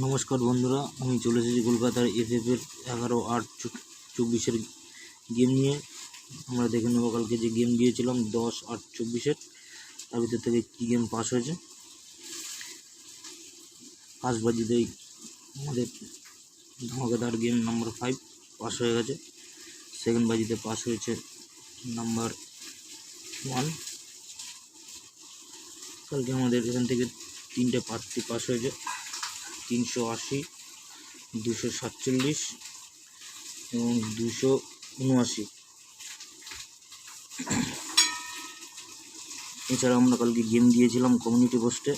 নমস্কার বন্ধুরা, আমি চলে এসেছি কলকাতার এফএফের এগারো আট চব্বিশের গেম নিয়ে। আমরা দেখে নেব কালকে যে গেম দিয়েছিলাম দশ আট চব্বিশের। তার ভিতর থেকে কী গেম পাস হয়েছে। ফার্স্ট বাজিতেই আমাদের ধামাকাদার গেম নাম্বার ফাইভ পাস হয়ে গেছে। সেকেন্ড বাজিতে পাস হয়েছে নাম্বার ওয়ান কালকে আমাদের এখান থেকে তিনটে প্রার্থী পাস হয়েছে। তিনশো আশি, দুশো সাতচল্লিশ এবং দুশো উনআশি। এছাড়া আমরা কালকে গেম দিয়েছিলাম কমিউনিটি পোস্টে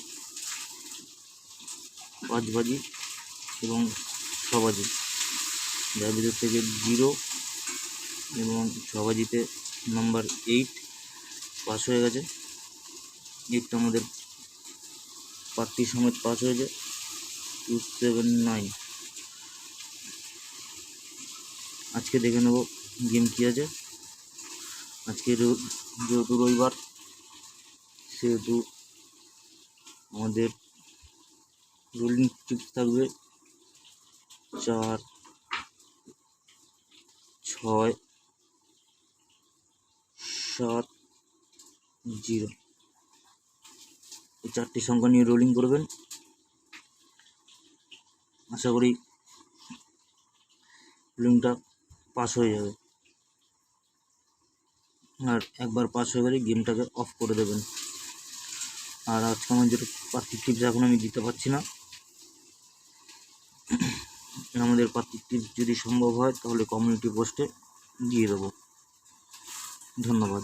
পাঁচ বাজি এবং ছ যার ভিতর থেকে জিরো এবং ছ বাজিতে নাম্বার এইট পাস হয়ে গেছে। এইটটা আমাদের প্রার্থী সমেত পাস হয়েছে। টু সেভেন নাইন আজকে দেখে নেব গেম কী আছে। আজকে যেহেতু রবিবার, সেহেতু আমাদের রোলিং টিপস থাকবে চার, ছয়, সাত জিরো চারটি সংখ্যা নিয়ে রোলিং করবেন। আশা করি রোলিংটা পাস হয়ে যাবে। আর একবার পাস হয়ে গেলে গেমটাকে অফ করে দেবেন। আর আজকে আমার যেটা পার্টির টিপস এখন আমি দিতে পারছি না। আমাদের পার্টির টিপস যদি সম্ভব হয় তাহলে কমিউনিটি পোস্টে দিয়ে দেবো। ধন্যবাদ।